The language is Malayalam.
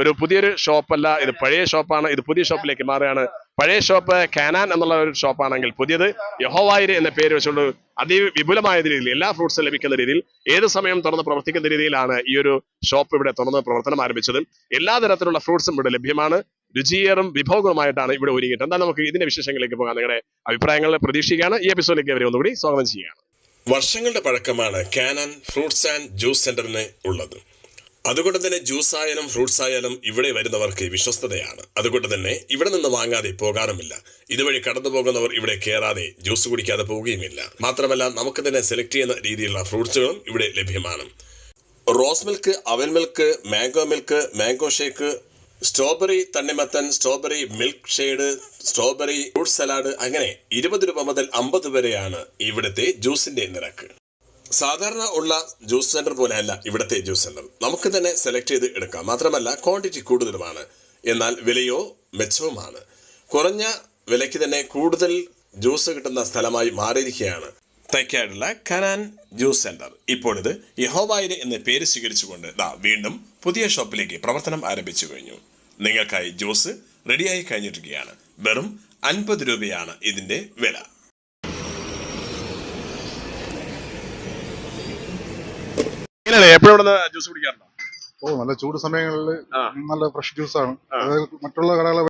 ഒരു പുതിയൊരു ഷോപ്പല്ല ഇത് പഴയ ഷോപ്പാണ് ഇത് പുതിയ ഷോപ്പിലേക്ക് മാറുകയാണ്. പഴയ ഷോപ്പ് കാനാൻ എന്നുള്ള ഒരു ഷോപ്പാണെങ്കിൽ പുതിയത് യഹോവായിര് എന്ന പേര് വെച്ചുകൊണ്ട് അതിവിപുലമായ രീതിയിൽ എല്ലാ ഫ്രൂട്ട്സും ലഭിക്കുന്ന രീതിയിൽ ഏത് സമയം തുറന്ന് പ്രവർത്തിക്കുന്ന രീതിയിലാണ് ഈ ഒരു ഷോപ്പ് ഇവിടെ തുറന്ന് പ്രവർത്തനം ആരംഭിച്ചത്. എല്ലാ തരത്തിലുള്ള ഫ്രൂട്ട്സും ഇവിടെ ലഭ്യമാണ്. രുചിയേറും വിഭവങ്ങളുമായിട്ടാണ് ഇവിടെ ഒരുങ്ങിയിട്ട്. എന്താ നമുക്ക് ഇതിന്റെ വിശേഷങ്ങളിലേക്ക് പോകാം. നിങ്ങളുടെ അഭിപ്രായങ്ങൾ പ്രതീക്ഷിക്കുകയാണ്. ഈ എപ്പിസോഡിലേക്ക് അവരെ ഒന്നുകൂടി. സ്വാഗതം ചെയ്യുകയാണ്. വർഷങ്ങളുടെ പഴക്കമാണ് കാനൻ ഫ്രൂട്ട്സ് ആൻഡ് ജ്യൂസ് സെന്ററിന് ഉള്ളത്. അതുകൊണ്ട് തന്നെ ജ്യൂസ് ആയാലും ഫ്രൂട്ട്സ് ആയാലും ഇവിടെ വരുന്നവർക്ക് വിശ്വസ്തതയാണ്. അതുകൊണ്ട് തന്നെ ഇവിടെ നിന്ന് വാങ്ങാതെ പോകാറുമില്ല ഇതുവഴി കടന്നു പോകുന്നവർ ഇവിടെ കയറാതെ ജ്യൂസ് കുടിക്കാതെ പോവുകയുമില്ല. മാത്രമല്ല നമുക്ക് തന്നെ സെലക്ട് ചെയ്യുന്ന രീതിയിലുള്ള ഫ്രൂട്ട്സുകളും ഇവിടെ ലഭ്യമാണ്. റോസ് മിൽക്ക് അവൽ milk mango milk mango shake strawberry തണ്ണിമത്തൻ strawberry milk shake strawberry fruit salad അങ്ങനെ ഇരുപത് രൂപ മുതൽ അമ്പത് വരെയാണ് ഇവിടുത്തെ ജ്യൂസിന്റെ നിരക്ക്. സാധാരണ ഉള്ള ജ്യൂസ് സെന്റർ പോലെയല്ല ഇവിടുത്തെ ജ്യൂസ് സെന്റർ നമുക്ക് തന്നെ സെലക്ട് ചെയ്ത് എടുക്കാം. മാത്രമല്ല ക്വാണ്ടിറ്റി കൂടുതലുമാണ്. എന്നാൽ വിലയോ മെച്ചവുമാണ്. കുറഞ്ഞ വിലയ്ക്ക് തന്നെ കൂടുതൽ ജ്യൂസ് കിട്ടുന്ന സ്ഥലമായി മാറിയിരിക്കുകയാണ് തൈക്കാടുള്ള കനാൻ ജ്യൂസ് സെന്റർ ഇപ്പോഴിത് യഹോവായിര് എന്ന പേര് സ്വീകരിച്ചുകൊണ്ട് ദാ വീണ്ടും പുതിയ ഷോപ്പിലേക്ക് പ്രവർത്തനം ആരംഭിച്ചു കഴിഞ്ഞു. നിങ്ങൾക്കായി ജ്യൂസ് റെഡിയായി കഴിഞ്ഞിരിക്കുകയാണ്. വെറും അൻപത് രൂപയാണ് ഇതിന്റെ വില. എപ്പോഴും ജ്യൂസ് കുടിക്കാറുണ്ടോ? ഓ നല്ല ചൂട് സമയങ്ങളിൽ നല്ല ഫ്രഷ് ജ്യൂസ് ആണ് അതായത് മറ്റുള്ള കടകളെ